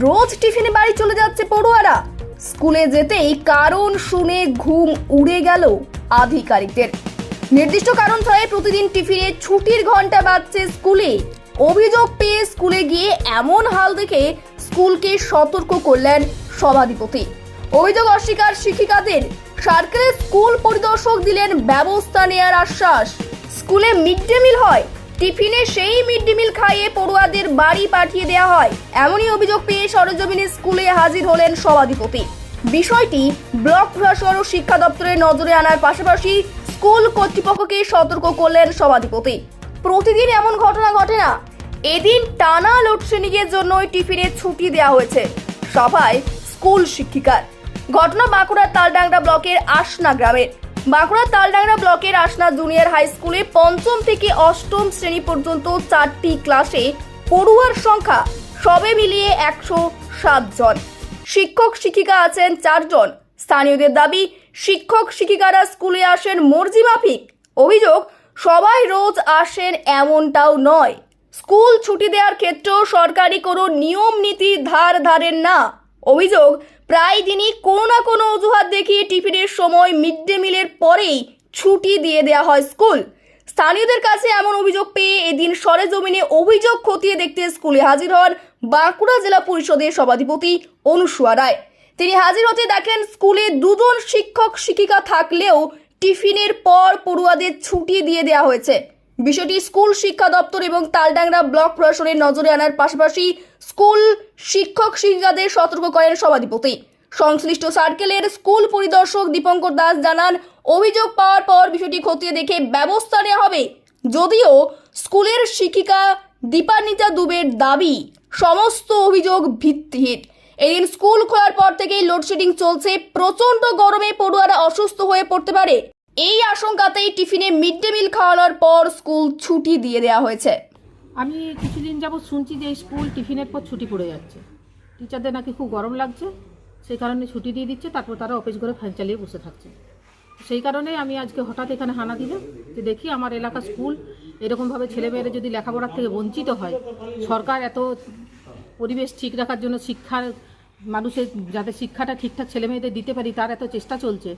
রোজ টিফিনে বাড়ি চলে যাচ্ছে পড়ুয়ারা। স্কুলে যেতেই কারণ শুনে ঘুম উড়ে গেল আধিকারিকদের। নির্দিষ্ট কারণ ছাড়াই প্রতিদিন টিফিনে ছুটির ঘণ্টা বাজছে স্কুলে। অভিযোগ পেয়ে স্কুলে গিয়ে এমন হাল দেখে স্কুলকে সতর্ক করলেন সভাধিপতি। অভিযোগ অস্বীকার শিক্ষিকাদের। সার্কেলের স্কুল পরিদর্শক দিলেন, ব্যবস্থা নেয়ার আশ্বাস। স্কুলে মিড ডে মিল হয় টিফিনে সেই মিড ডে মিল খাইয়ে পড়ুয়াদের বাড়ি পাঠিয়ে দেওয়া হয়। এমনই অভিযোগ পেয়ে সরজমিনে স্কুলে হাজির হলেন সভাধিপতি। বিষয়টি ব্লক প্রশাসন ও শিক্ষা দপ্তরের নজরে আনার পাশাপাশি স্কুল কর্তৃপক্ষকে সতর্ক করলেন সভাধিপতি। প্রতিদিন এমন ঘটনা ঘটে না। এদিন টানা লোডশেডিংয়ের জন্যই টিফিনে ছুটি দেওয়া হয়েছে। সভায় স্কুল শিক্ষিকার। ঘটনা বাঁকুড়ার তালডাংরা ব্লকের আসনা গ্রামের। বাঁকুড়ার তালডাংরা ব্লকের আসনা জুনিয়র হাই স্কুলে পঞ্চম থেকে অষ্টম শ্রেণি পর্যন্ত চারটি ক্লাসে পড়ুয়ার সংখ্যা সবে মিলিয়ে একশো সাত জন। শিক্ষক শিক্ষিকা আছেন চারজন। স্থানীয়দের দাবি, শিক্ষক শিক্ষিকারা স্কুলে আসেন মর্জি মাফিক অভিযোগ, সবাই রোজ আসেন এমনটাও নয়। স্কুল ছুটি দেওয়ার ক্ষেত্রেও সরকারি কোনো নিয়ম নীতি ধার ধারেন না। অভিযোগ প্রায় দিনই কোনো না কোনো অজুহাত দেখিয়ে টিফিনের সময় মিড ডে মিলের পরেই ছুটি দিয়ে দেওয়া হয় স্কুল। স্থানীয়দের কাছে এমন অভিযোগ পেয়ে এদিন সরেজমিনে অভিযোগ খতিয়ে দেখতে স্কুলে হাজির হন বাঁকুড়া জেলা পরিষদের সভাধিপতি অনুসুয়া রায়। তিনি হাজির হতে দেখেন স্কুলে দুজন শিক্ষক শিক্ষিকা থাকলেও টিফিনের পর পড়ুয়াদের ছুটি দিয়ে দেওয়া হয়েছে। বিষয়টি স্কুল শিক্ষা দপ্তর এবং তালডাংরা ব্লক প্রশাসনের নজরে আনার পাশাপাশি স্কুল শিক্ষক শিক্ষিকাদের সতর্ক করেন সভাধিপতি। সংশ্লিষ্ট সার্কেলের স্কুল পরিদর্শক দীপঙ্কর দাস জানান, অভিযোগ পাওয়ার পর বিষয়টি খতিয়ে দেখে ব্যবস্থা নেওয়া হবে। যদিও স্কুলের শিক্ষিকা দীপান্বিতা দুবের দাবি, সমস্ত অভিযোগ ভিত্তিহীন। এদিন স্কুল খোলার পর থেকেই লোডশেডিং চলছে। প্রচণ্ড গরমে পড়ুয়ারা অসুস্থ হয়ে পড়তে পারে। এই আশঙ্কাতেই টিফিনে মিড ডে মিল খাওয়ানোর পর স্কুল ছুটি দিয়ে দেওয়া হয়েছে। আমি কিছুদিন যাবৎ শুনছি যে স্কুল টিফিনের পর ছুটি পড়ে যাচ্ছে। টিচারদের নাকি খুব গরম লাগছে, সেই কারণে ছুটি দিয়ে দিচ্ছে, তারপর তারা অফিস ঘরে ফ্যান চালিয়ে বসে থাকছে। সেই কারণে আমি আজকে হঠাৎ এখানে হানা দিলাম যে দেখি আমার এলাকা স্কুল এরকমভাবে ছেলেমেয়েরা যদি লেখাপড়ার থেকে বঞ্চিত হয়, সরকার এত পরিবেশ ঠিক রাখার জন্য শিক্ষার মানুষের যাতে শিক্ষাটা ঠিকঠাক ছেলেমেয়েদের দিতে পারি, তার এত চেষ্টা চলছে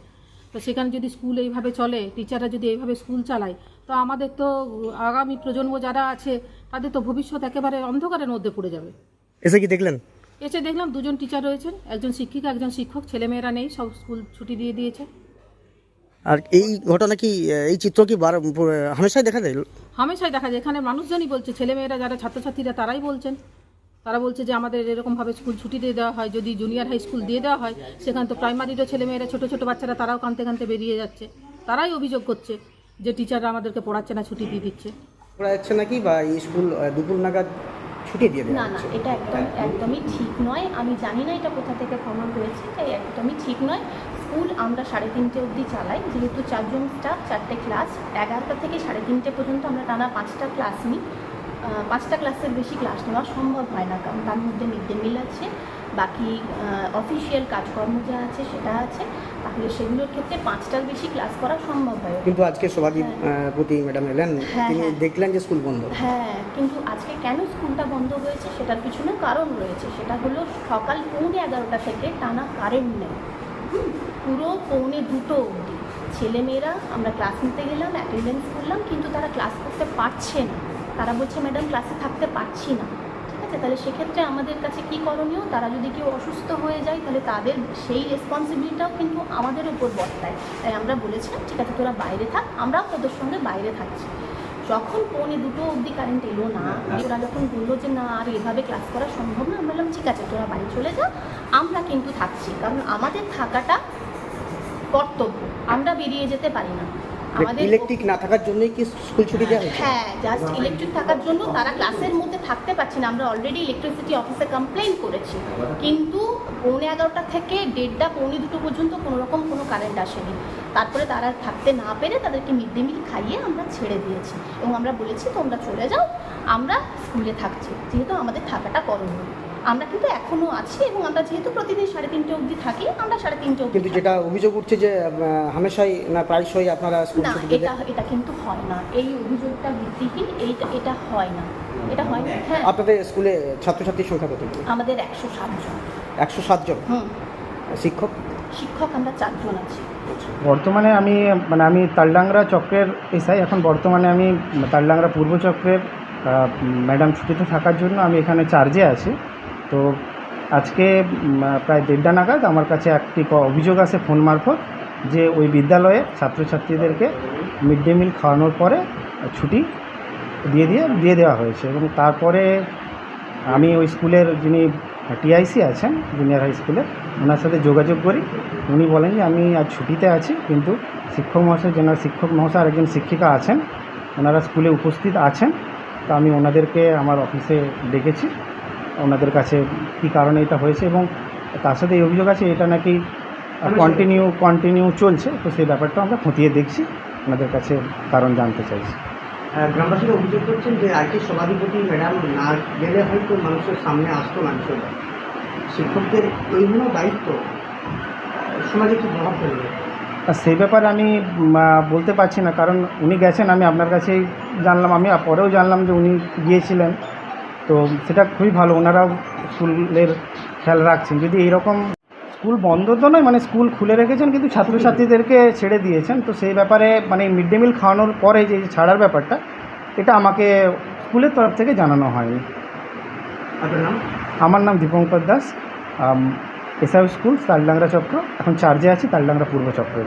তো সেখানে যদি স্কুল এইভাবে চলে টিচাররা যদি এইভাবে স্কুল চালায় তো আমাদের তো আগামী প্রজন্ম যারা আছে তাদের তো ভবিষ্যৎ একেবারে অন্ধকারের মধ্যে পড়ে যাবে। এসে কি দেখলেন? এসে দেখলাম দুজন টিচার রয়েছেন একজন শিক্ষিকা একজন শিক্ষক ছেলেমেয়েরা নেই সব স্কুল ছুটি দিয়ে দিয়েছে। আর এই ঘটনা কি এই চিত্র কি হামেশাই দেখা যায়? হামেশাই দেখা যায় এখানে মানুষজনই বলছে ছেলেমেয়েরা যারা ছাত্রছাত্রীরা তারাই বলছেন। তারা বলছে যে আমাদের এরকমভাবে স্কুল ছুটি দিয়ে দেওয়া হয় যদি জুনিয়র হাই স্কুল দিয়ে দেওয়া হয় সেখানে তো প্রাইমারিরও ছেলেমেয়েরা ছোটো ছোটো বাচ্চারা তারাও কানতে কানতে বেরিয়ে যাচ্ছে। তারাই অভিযোগ করছে যে টিচাররা আমাদেরকে পড়াচ্ছে না ছুটি দিয়ে দিচ্ছে। পড়া যাচ্ছে নাকি বা এই স্কুল দুপুর নাগাদ ছুটি দিয়ে না না এটা একদম একদমই ঠিক নয়। আমি জানি না এটা কোথা থেকে প্রমাণ হয়েছে তাই একদমই ঠিক নয়। স্কুল আমরা সাড়ে তিনটে অবধি চালাই যেহেতু চারজন স্টাফ চারটে ক্লাস এগারোটা থেকে সাড়ে তিনটে পর্যন্ত আমরা টানা পাঁচটা ক্লাস নিই। পাঁচটা ক্লাসের বেশি ক্লাস নেওয়া সম্ভব হয় না কারণ তার মধ্যে মিড ডে মিল আছে বাকি অফিসিয়াল কাজকর্ম যা আছে সেটা আছে তাহলে সেগুলোর ক্ষেত্রে পাঁচটার বেশি ক্লাস করা সম্ভব হয়। কিন্তু আজকে সভাধিপতি ম্যাডাম এলেন হ্যাঁ, তিনি হ্যাঁ। দেখলেন যে স্কুল বন্ধ। হ্যাঁ কিন্তু আজকে কেন স্কুলটা বন্ধ হয়েছে সেটার পিছনে কারণ রয়েছে সেটা হলো সকাল পৌনে এগারোটা থেকে টানা কারেন্ট নেই। পুরো পৌনে দুটো অবধি। ছেলেমেয়েরা আমরা ক্লাস নিতে গেলাম অ্যাটেন্ডেন্স করলাম কিন্তু তারা ক্লাস করতে পারছে না। তারা বলছে ম্যাডাম ক্লাসে থাকতে পারছি না। ঠিক আছে? তাহলে সেক্ষেত্রে আমাদের কাছে কি করণীয়? তারা যদি কেউ অসুস্থ হয়ে যায়, তাহলে তাদের সেই রেসপন্সিবিলিটাও কিন্তু আমাদের উপর বর্তায়। তাই আমরা বলেছিলাম, ঠিক আছে, তোরা বাইরে থাক, আমরাও তোদের সঙ্গে বাইরে থাকছি। যখন পৌনে দুটো অবধি কারেন্ট এলো না, ওরা যখন বলল যে, না, আর এভাবে ক্লাস করা সম্ভব না, আমরা বললাম, ঠিক আছে, তোরা বাড়ি চলে যা, আমরা কিন্তু থাকছি। কারণ আমাদের থাকাটা কর্তব্য, আমরা বেরিয়ে যেতে পারি না। ইলেকট্রিক না থাকার জন্যই কি স্কুল ছুটি দেওয়া হয়েছে? হ্যাঁ জাস্ট ইলেকট্রিক থাকার জন্য তারা ক্লাসের মধ্যে থাকতে পারছে না। আমরা অলরেডি ইলেকট্রিসিটি অফিসে কমপ্লেন করেছি। কিন্তু পৌনে এগারোটা থেকে দেড়টা পৌনে দুটো পর্যন্ত কোনো রকম কোনো কারেন্ট আসেনি। তারপরে তারা থাকতে না পেরে তাদেরকে মিড ডে মিল খাইয়ে আমরা ছেড়ে দিয়েছি। এবং আমরা বলেছি তোমরা চলে যাও আমরা স্কুলে থাকছি। যেহেতু আমাদের থাকাটা করণীয়। আমরা কিন্তু এখনও আছি এবং আমরা যেহেতু প্রতিদিন সাড়ে তিনটে অবধি থাকি আমরা সাড়ে তিনটে অবধি কিন্তু যেটা অভিযোগ উঠছে যে হামেশাই না প্রায়শই আপনারা না এটা এটা কিন্তু হয় না। এই অভিযোগটা ভিত্তিহীন এইটা এটা হয় না। এটা হয় না। হ্যাঁ। আপনাদের স্কুলে ছাত্রছাত্রীর সংখ্যা কত? আমাদের একশো ষাটজন একশো সাতজন হুম। শিক্ষক? শিক্ষক আমরা চারজন আছি। বর্তমানে আমি মানে আমি তালডাংরা চক্রের এসআই এখন বর্তমানে আমি তালডাংরা পূর্ব চক্রের ম্যাডাম ছুটিতে থাকার জন্য আমি এখানে চার্জে আছি। তো আজকে প্রায় দেড়টা নাগাদ আমার কাছে একটি অভিযোগ আসে ফোন মারফত যে ওই বিদ্যালয়ে ছাত্রছাত্রীদেরকে মিড ডে মিল খাওয়ানোর পরে ছুটি দিয়ে দিয়ে দিয়ে দেওয়া হয়েছে এবং তারপরে আমি ওই স্কুলের যিনি টিআইসি আছেন জুনিয়র হাই স্কুলের ওনার সাথে যোগাযোগ করি। উনি বলেন যে, আমি আজ ছুটিতে আছি, কিন্তু শিক্ষক মহাশয় যেনার শিক্ষক মহাশয় আর একজন শিক্ষিকা আছেন। ওনারা স্কুলে উপস্থিত আছেন। তো আমি ওনাদেরকে আমার অফিসে ডেকেছি। ওনাদের কাছে কী কারণে এটা হয়েছে এবং তার সাথে এই অভিযোগ আছে এটা নাকি কন্টিনিউ কন্টিনিউ চলছে তো সেই ব্যাপারটা আমরা খতিয়ে দেখছি ওনাদের কাছে কারণ জানতে চাইছি। গ্রামবাসীরা অভিযোগ করছেন যে আইটি সভাধিপতি ম্যাডাম না গেলে হয়তো মানুষের সামনে আসতো না বিষয়টা শিক্ষকদের এইগুলো দায়িত্ব সমাজে কি প্রভাব ফেলবে? আর সেই ব্যাপারে আমি বলতে পারছি না কারণ উনি গেছেন আমি আপনার কাছেই জানলাম আমি পরেও জানলাম যে উনি গিয়েছিলেন। তো সেটা খুবই ভালো। ওনারাও স্কুলের খেয়াল রাখছেন। যদি এইরকম স্কুল বন্ধ তো নয় মানে স্কুল খুলে রেখেছেন কিন্তু ছাত্রছাত্রীদেরকে ছেড়ে দিয়েছেন তো সেই ব্যাপারে মানে মিড ডে মিল খাওয়ানোর পরে যে ছাড়ার ব্যাপারটা এটা আমাকে স্কুলের তরফ থেকে জানানো হয়নি। আমার নাম দীপঙ্কর দাস। এসআই স্কুল তালডাংরা চক্র। এখন চার্জে আছি তালডাংরা পূর্ব চক্রে।